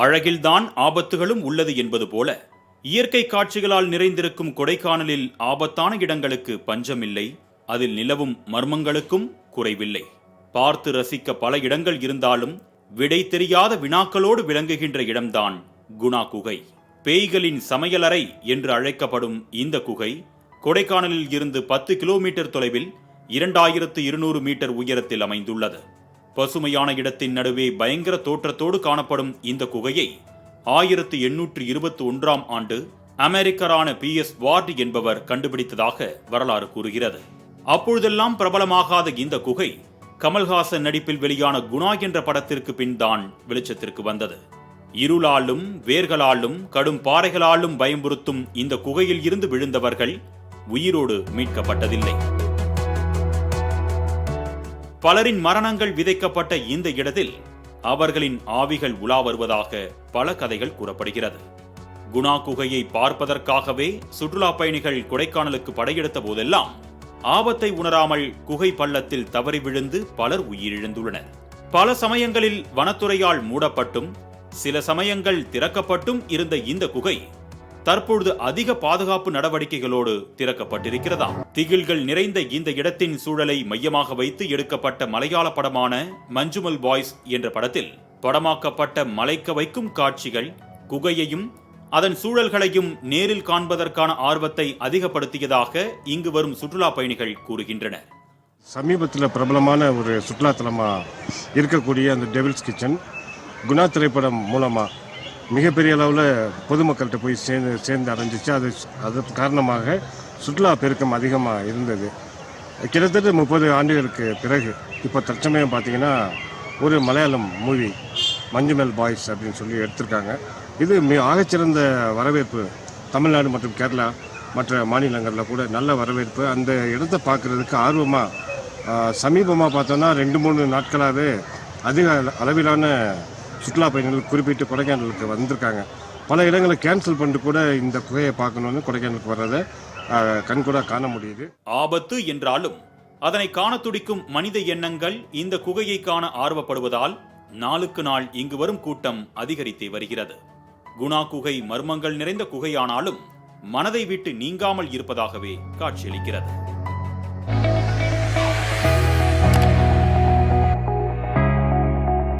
அழகில்தான் ஆபத்துகளும் உள்ளது என்பது போல இயற்கை காட்சிகளால் நிறைந்திருக்கும் கொடைக்கானலில் ஆபத்தான இடங்களுக்கு பஞ்சமில்லை அதில் நிலவும் மர்மங்களுக்கும் குறைவில்லை. பார்த்து ரசிக்க பல இடங்கள் இருந்தாலும் விடை தெரியாத வினாக்களோடு விளங்குகின்ற இடம்தான் குணா குகை. பேய்களின் சமையலறை என்று அழைக்கப்படும் இந்த குகை கொடைக்கானலில் இருந்து பத்து கிலோமீட்டர் தொலைவில் இரண்டாயிரத்து இருநூறு மீட்டர் உயரத்தில் அமைந்துள்ளது. பசுமையான இடத்தின் நடுவே பயங்கர தோற்றத்தோடு காணப்படும் இந்த குகையை ஆயிரத்து எண்ணூற்று இருபத்தி ஒன்றாம் ஆண்டு அமெரிக்கரான பி எஸ் வார்டு என்பவர் கண்டுபிடித்ததாக வரலாறு கூறுகிறது. அப்பொழுதெல்லாம் பிரபலமாகாத இந்த குகை கமல்ஹாசன் நடிப்பில் வெளியான குணா என்ற படத்திற்கு பின் தான் வெளிச்சத்திற்கு வந்தது. இருளாலும் வேர்களாலும் கடும் பாறைகளாலும் பயமுறுத்தும் இந்த குகையில் இருந்து விழுந்தவர்கள் உயிரோடு மீட்கப்பட்டதில்லை. பலரின் மரணங்கள் விதைக்கப்பட்ட இந்த இடத்தில் அவர்களின் ஆவிகள் உலா வருவதாக பல கதைகள் கூறப்படுகிறது. குணா குகையை பார்ப்பதற்காகவே சுற்றுலா பயணிகள் கொடைக்கானலுக்கு படையெடுத்த போதெல்லாம் ஆபத்தை உணராமல் குகை பள்ளத்தில் தவறி விழுந்து பலர் உயிரிழந்துள்ளனர். பல சமயங்களில் வனத்துறையால் மூடப்பட்டும் சில சமயங்கள் திறக்கப்பட்டும் இருந்த இந்த குகை தற்பொழுது அதிக பாதுகாப்பு நடவடிக்கைகளோடு திறக்கப்பட்டிருக்கிறதா திகில்கள் நிறைந்த இந்த இடத்தின் சூழலை மையமாக வைத்து எடுக்கப்பட்ட மலையாள படமான மஞ்சுமல் பாய்ஸ் என்ற படத்தில் படமாக்கப்பட்ட மலைக்க வைக்கும் காட்சிகள் குகையையும் அதன் சூழல்களையும் நேரில் காண்பதற்கான ஆர்வத்தை அதிகப்படுத்தியதாக இங்கு வரும் சுற்றுலா பயணிகள் கூறுகின்றனர். சமீபத்தில் பிரபலமான ஒரு சுற்றுலாத்தலமாக இருக்கக்கூடிய அந்த டெவில்ஸ் கிச்சன் குணா திரைப்படம் மூலமாக மிகப்பெரிய அளவில் பொதுமக்கள்கிட்ட போய் சேர்ந்து சேர்ந்து அடைஞ்சிச்சு. அது அது காரணமாக சுற்றுலா பெருக்கம் அதிகமாக இருந்தது. கிட்டத்தட்ட முப்பது ஆண்டுகளுக்கு பிறகு இப்போ தற்சமயம் பார்த்தீங்கன்னா ஒரு மலையாளம் மூவி மஞ்சுமெல் பாய்ஸ் அப்படின்னு சொல்லி எடுத்திருக்காங்க. இது மிக ஆகச்சிறந்த வரவேற்பு. தமிழ்நாடு மற்றும் கேரளா மற்ற மாநிலங்களில் கூட நல்ல வரவேற்பு. அந்த இடத்தை பார்க்குறதுக்கு ஆர்வமாக சமீபமாக பார்த்தோன்னா ரெண்டு மூணு நாட்களாகவே அதிக அள- அளவிலான சுற்றுலா பயணிகள் குறிப்பிட்டு கொடைக்கானலுக்கு வந்திருக்காங்க. பல இடங்களை கேன்சல் பண்ணிட்டு கூட இந்த குகையை பார்க்கணுன்னு கொடைக்கானலுக்கு வர்றதை கண்கூட காண முடியுது. ஆபத்து என்றாலும் அதனை காண துடிக்கும் மனித எண்ணங்கள் இந்த குகையை காண ஆர்வப்படுவதால் நாளுக்கு நாள் இங்கு வரும் கூட்டம் அதிகரித்தே வருகிறது. குணா குகை மர்மங்கள் நிறைந்த குகையானாலும் மனதை விட்டு நீங்காமல் இருப்பதாகவே காட்சியளிக்கிறது.